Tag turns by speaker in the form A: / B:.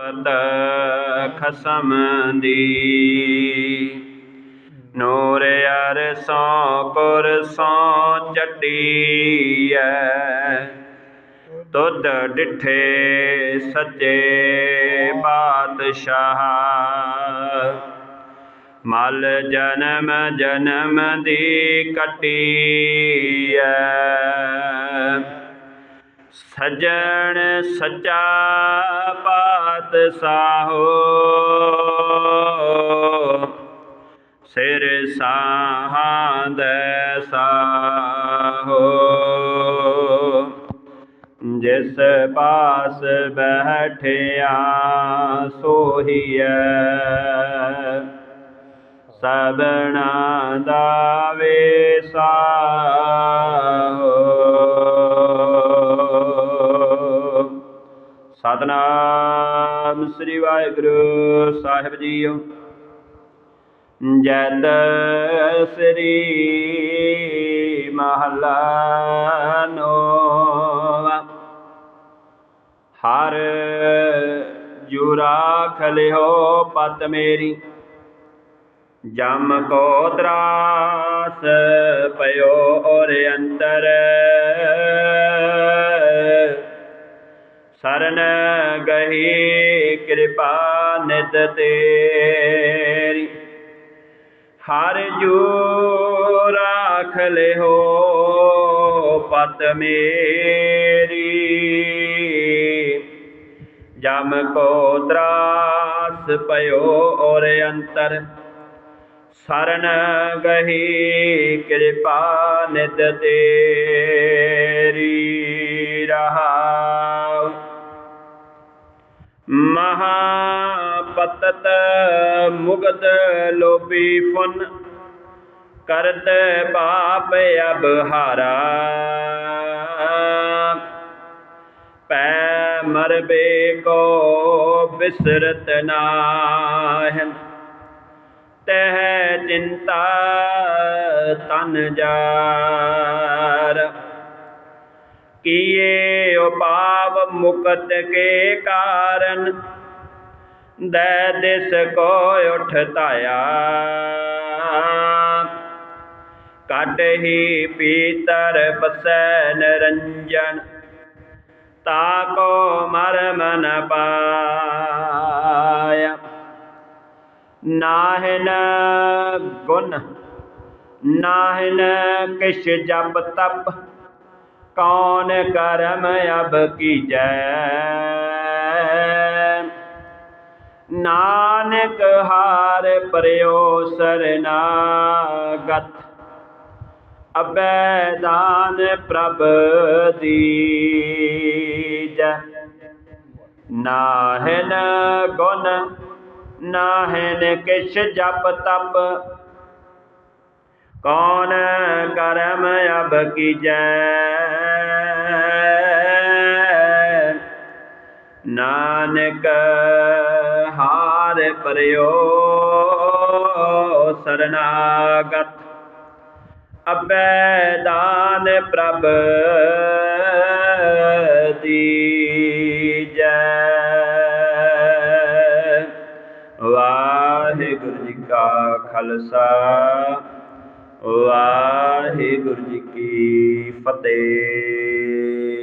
A: ਤ ਖਸਮ ਦੀ। ਨੂਰ ਅਰਸੋਂ ਕੁਰਸੋਂ ਚੱਟੀਐ। ਤੁਧ ਡਿਠੇ ਸੱਚੇ ਪਾਤਸ਼ਾਹ ਮਲ ਜਨਮ ਜਨਮ ਦੀ ਕਟੀਐ। ਸਜਣ ਸੱਚਾ ਪਾਤਸ਼ਾਹੋ ਸਿਰ ਸਾਹਾਂ ਦੇ ਸਾਹੋ। ਜਿਸ ਪਾਸ ਬੈਠਿਆ ਸੋਹੀਐ ਸਬਣਾ ਦਾ ਵੇਸਾਹੋ ਸਤਨਾਮ ਸ੍ਰੀ ਵਾਹਿਗੁਰੂ ਸਾਹਿਬ ਜੀਓ। ਜੈਤ ਸ੍ਰੀ ਮਹਲਾ ਨੋਵਾ। ਹਰ ਜੁਰਾ ਖਲਿਓ ਪਤ ਮੇਰੀ। ਜਮ ਕੋ ਤਰਾਸ ਪਇਓ ਔਰ ਅੰਤਰ। ਸਰਨ ਗਹੀ, ਕਿਰਪਾ ਨਿਤ ਤੇਰੀ। ਹਰ ਜੋ ਰਾਖ ਲਿਓ ਪਤ ਮੇਰੀ। ਜਮ ਕੋ ਤਰਾਸ ਪਇਓ ਔਰ ਅੰਤਰ। ਸਰਨ ਗਹੀ, ਕਿਰਪਾ ਨਿਤ ਤੇਰੀ। ਰਹਾਉ ਮਹਾ ਪਤਤ ਮੁਗਦ ਲੋਭੀ ਫੁਨ, ਕਰਤ ਪਾਪ ਅਬ ਹਾਰਾ ਪੈ ਮਰਬੇ ਕੋ ਬਿਸਰਤ ਨਾਹਨ, ਤਹ ਚਿੰਤਾ ਤਨ ਜਾਰ। किए उपाव मुकत के कारण। दिस को उठताया कट ही पीतर बसन रंजन ताको मर मन पाया। नाहन गुण, नाहन किश जप तप कौन करम अब की जय? नानक हार प्रयो सरनागत अबैदान प्रभ दीज। नाहन गुण, नाहन किश जप तप। कौन करम अब की जय? ਨਾਨਕ ਹਾਰ ਪਰਿਓ ਸਰਨਾਗਤ। ਅਬੈ ਦਾਨ ਪ੍ਰਭ ਦੀਜੈ। ਵਾਹਿਗੁਰੂ ਜੀ ਕਾ ਖਾਲਸਾ, ਵਾਹਿਗੁਰੂ ਜੀ ਕੀ ਫਤਿਹ।